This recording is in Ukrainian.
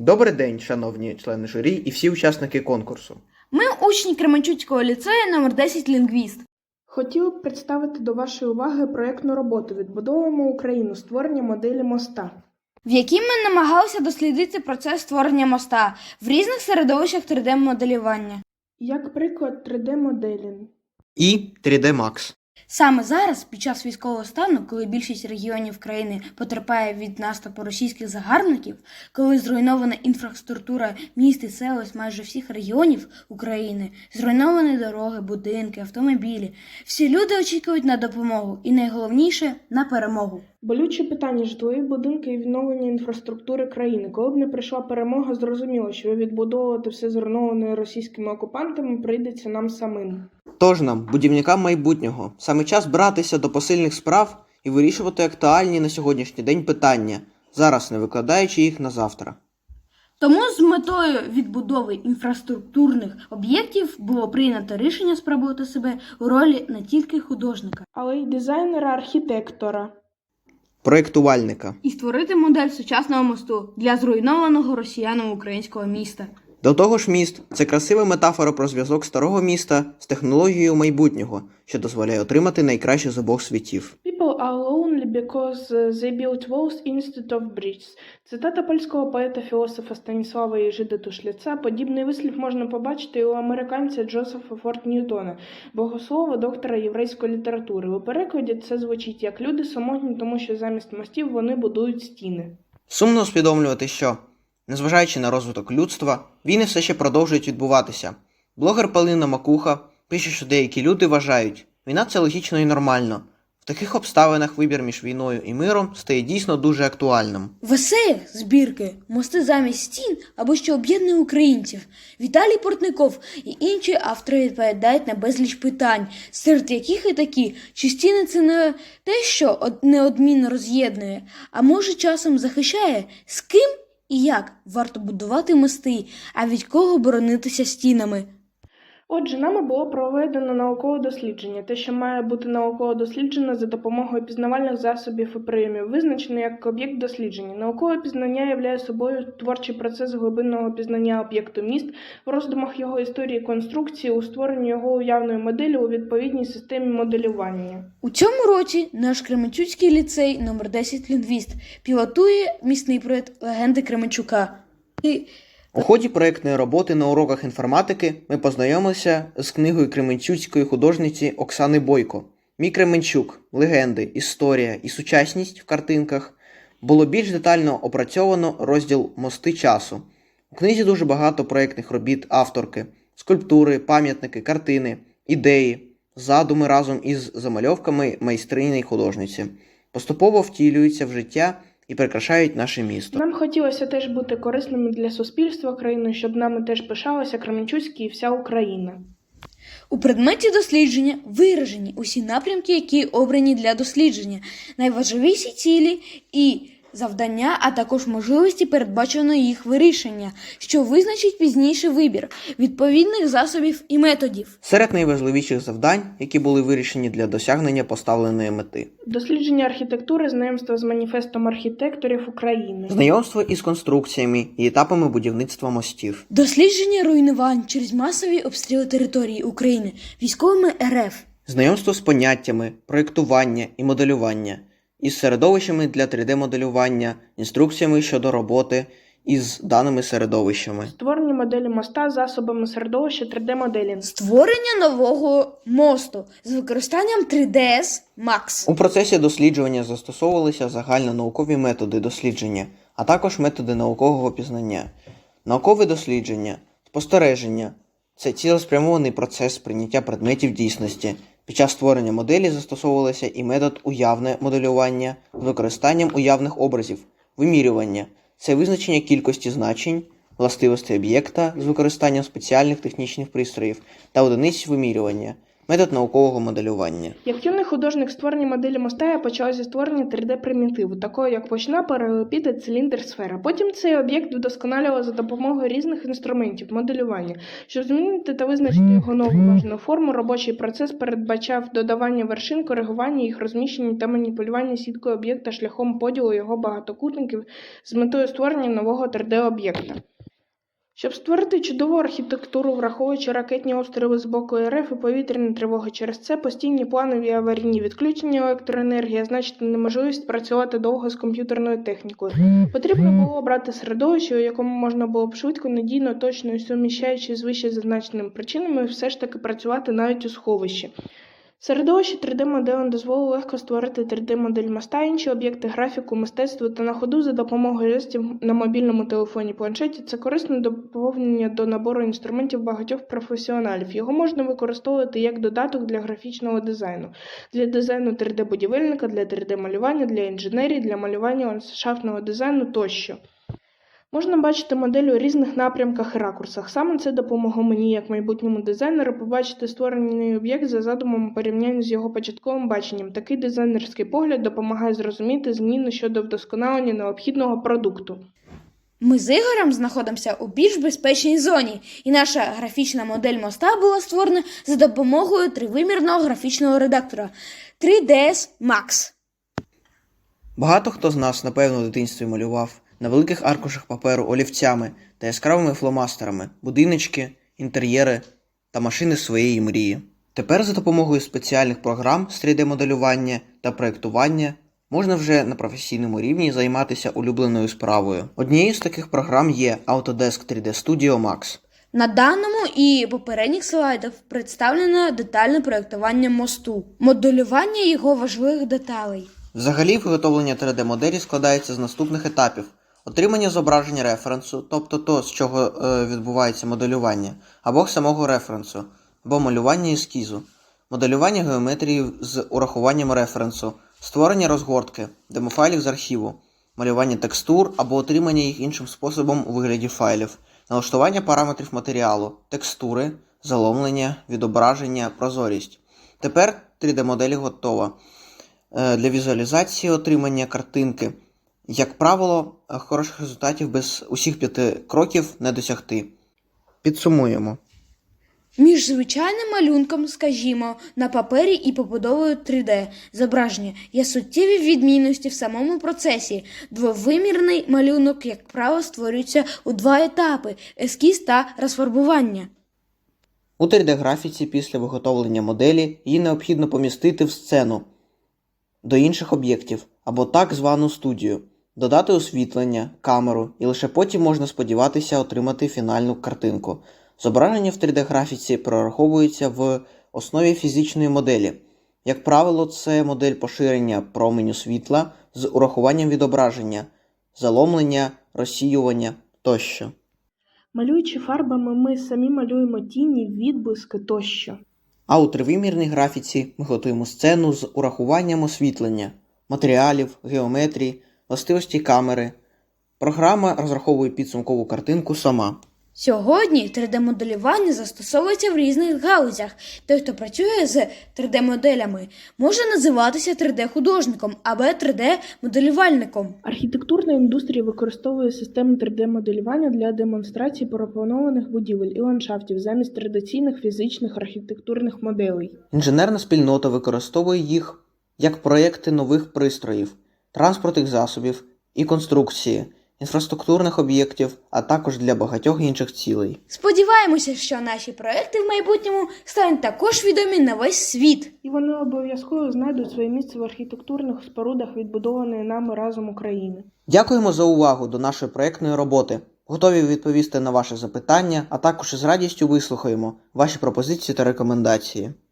Добрий день, шановні члени журі і всі учасники конкурсу. Ми учні Кременчуцького ліцею номер 10 лінгвіст. Хотіли б представити до вашої уваги проєктну роботу «Відбудовуємо Україну. Створення моделі моста». в якій ми намагалися дослідити процес створення моста в різних середовищах 3D-моделювання. Як приклад 3D-моделінг. І 3D Max. Саме зараз, під час військового стану, коли більшість регіонів країни потерпає від наступу російських загарбників, коли зруйнована інфраструктура міст і селищ майже всіх регіонів України, зруйновані дороги, будинки, автомобілі, всі люди очікують на допомогу і найголовніше на перемогу. Болюче питання житлові будинки і відновлення інфраструктури країни. Коли б не прийшла перемога, зрозуміло, що відбудовувати все зруйноване російськими окупантами прийдеться нам самим. Тож нам, будівникам майбутнього, саме час братися до посильних справ і вирішувати актуальні на сьогоднішній день питання, зараз не викладаючи їх на завтра. Тому з метою відбудови інфраструктурних об'єктів було прийнято рішення спробувати себе у ролі не тільки художника Але й дизайнера-архітектора. Проєктувальника. і створити модель сучасного мосту для зруйнованого росіянами українського міста. До того ж, міст це красива метафора про зв'язок старого міста з технологією майбутнього, що дозволяє отримати найкраще з обох світів. People are lonely because they built walls instead of bridges. Цитата польського поета-філософа Станіслава Єжида Тушляца. Подібний вислів можна побачити і у американця Джозефа Форт Ньютона, богослова доктора єврейської літератури. У перекладі це звучить як люди самотні, тому що замість мостів вони будують стіни. Сумно усвідомлювати, що, незважаючи на розвиток людства, війни все ще продовжують відбуватися. Блогер Палина Макуха пише, що деякі люди вважають, війна це логічно і нормально. В таких обставинах вибір між війною і миром стає дійсно дуже актуальним. В есеях збірки Мости замість стін або що об'єднує українців. Віталій Портников і інші автори відповідають на безліч питань, серед яких і такі, чи стіни це не те, що неодмінно роз'єднує, а може часом захищає, з ким і як варто будувати мости, а від кого боронитися стінами. Отже, нами було проведено наукове дослідження, те, що має бути науково досліджено за допомогою пізнавальних засобів і прийомів, визначено як об'єкт дослідження. Наукове пізнання являє собою творчий процес глибинного пізнання об'єкту міст, в роздумах його історії конструкції, у створенні його уявної моделі у відповідній системі моделювання. У цьому році наш Кременчуцький ліцей номер 10 лінгвіст пілотує місний проект легенди Кременчука. У ході проєктної роботи на уроках інформатики ми познайомилися з книгою кременчуцької художниці Оксани Бойко. Мій Кременчук, легенди, історія і сучасність в картинках було більш детально опрацьовано розділ Мости часу. У книзі дуже багато проєктних робіт авторки, скульптури, пам'ятники, картини, ідеї, задуми разом із замальовками майстрині й художниці. Поступово втілюються в життя і прикрашають наше місто. Нам хотілося теж бути корисними для суспільства країни, щоб нами теж пишалася Кременчуцький і вся Україна. У предметі дослідження виражені усі напрямки, які обрані для дослідження, найважливіші цілі і завдання, а також можливості передбаченого їх вирішення, що визначить пізніше вибір відповідних засобів і методів. Серед найважливіших завдань, які були вирішені для досягнення поставленої мети. Дослідження архітектури, знайомство з маніфестом архітекторів України. Знайомство із конструкціями і етапами будівництва мостів. Дослідження руйнувань через масові обстріли території України військовими РФ. Знайомство з поняттями, проєктування і моделювання, із середовищами для 3D-моделювання, інструкціями щодо роботи із даними середовищами. Створення моделі моста засобами середовища 3D-моделінг. Створення нового мосту з використанням 3ds Max. У процесі досліджування застосовувалися загальнонаукові методи дослідження, а також методи наукового пізнання. Наукове дослідження, спостереження це цілеспрямований процес прийняття предметів дійсності. Під час створення моделі застосовувалися і метод уявне моделювання з використанням уявних образів, вимірювання. Це визначення кількості значень, властивостей об'єкта з використанням спеціальних технічних пристроїв та одиниць вимірювання, Метод наукового моделювання. Як юний художник створення моделі моста, я почала зі створення 3D-примітиву, такого як почна, паралелепіпед, циліндр, сфера. Потім цей об'єкт вдосконалювала за допомогою різних інструментів моделювання. Щоб змінити та визначити його нову бажану форму, робочий процес передбачав додавання вершин, коригування їх розміщення та маніпулювання сіткою об'єкта шляхом поділу його багатокутників з метою створення нового 3D-об'єкта. Щоб створити чудову архітектуру, враховуючи ракетні обстріли з боку РФ і повітряні тривоги, через це постійні планові аварійні відключення електроенергії, а значить неможливість працювати довго з комп'ютерною технікою. Потрібно було обрати середовище, у якому можна було б швидко, надійно, точно і суміщаючи з вище зазначеними причинами, все ж таки працювати навіть у сховищі. Середовище 3D-моделем дозволило легко створити 3D-модель моста, інші об'єкти графіку, мистецтва та на ходу за допомогою жестів на мобільному телефоні планшеті. Це корисне доповнення до набору інструментів багатьох професіоналів. Його можна використовувати як додаток для графічного дизайну, для дизайну 3D-будівельника, для 3D-малювання, для інженерії, для малювання ландшафтного дизайну тощо. Можна бачити модель у різних напрямках і ракурсах. Саме це допомогло мені, як майбутньому дизайнеру, побачити створений об'єкт за задумом у порівнянні з його початковим баченням. Такий дизайнерський погляд допомагає зрозуміти зміни щодо вдосконалення необхідного продукту. Ми з Ігорем знаходимося у більш безпечній зоні, і наша графічна модель моста була створена за допомогою тривимірного графічного редактора 3ds Max. Багато хто з нас, напевно, в дитинстві малював на великих аркушах паперу олівцями та яскравими фломастерами, будиночки, інтер'єри та машини своєї мрії. Тепер за допомогою спеціальних програм з 3D-моделювання та проєктування можна вже на професійному рівні займатися улюбленою справою. Однією з таких програм є Autodesk 3D Studio Max. На даному і попередніх слайдах представлено детальне проєктування мосту, моделювання його важливих деталей. Взагалі, виготовлення 3D-моделі складається з наступних етапів: отримання зображення референсу, тобто то, з чого е, відбувається моделювання, або самого референсу, або малювання ескізу, моделювання геометрії з урахуванням референсу, створення розгортки, демофайлів з архіву, малювання текстур або отримання їх іншим способом у вигляді файлів, налаштування параметрів матеріалу, текстури, заломлення, відображення, прозорість. Тепер 3D-модель готова. Е, для візуалізації отримання картинки. Як правило, е, хороших результатів без усіх п'яти кроків не досягти. Підсумуємо. Між звичайним малюнком, скажімо, на папері і побудовою 3D зображення є суттєві відмінності в самому процесі. Двовимірний малюнок, як правило, створюється у два етапи ескіз та розфарбування. У 3D-графіці після виготовлення моделі її необхідно помістити в сцену до інших об'єктів або так звану студію, додати освітлення, камеру, і лише потім можна сподіватися отримати фінальну картинку. Зображення в 3D-графіці прораховується в основі фізичної моделі. Як правило, це модель поширення променю світла з урахуванням відображення, заломлення, розсіювання тощо. Малюючи фарбами, ми самі малюємо тіні, відблиски тощо. А у тривимірній графіці ми готуємо сцену з урахуванням освітлення, матеріалів, геометрії, властивості камери. Програма розраховує підсумкову картинку сама. Сьогодні 3D-моделювання застосовується в різних галузях. Той, хто працює з 3D-моделями, може називатися 3D-художником або 3D-моделювальником. Архітектурна індустрія використовує системи 3D-моделювання для демонстрації пропонованих будівель і ландшафтів замість традиційних фізичних архітектурних моделей. Інженерна спільнота використовує їх як проєкти нових пристроїв, транспортних засобів і конструкції, інфраструктурних об'єктів, а також для багатьох інших цілей. Сподіваємося, що наші проекти в майбутньому стануть також відомі на весь світ. І вони обов'язково знайдуть своє місце в архітектурних спорудах відбудованої нами разом України. Дякуємо за увагу до нашої проєктної роботи. Готові відповісти на ваші запитання, а також із радістю вислухаємо ваші пропозиції та рекомендації.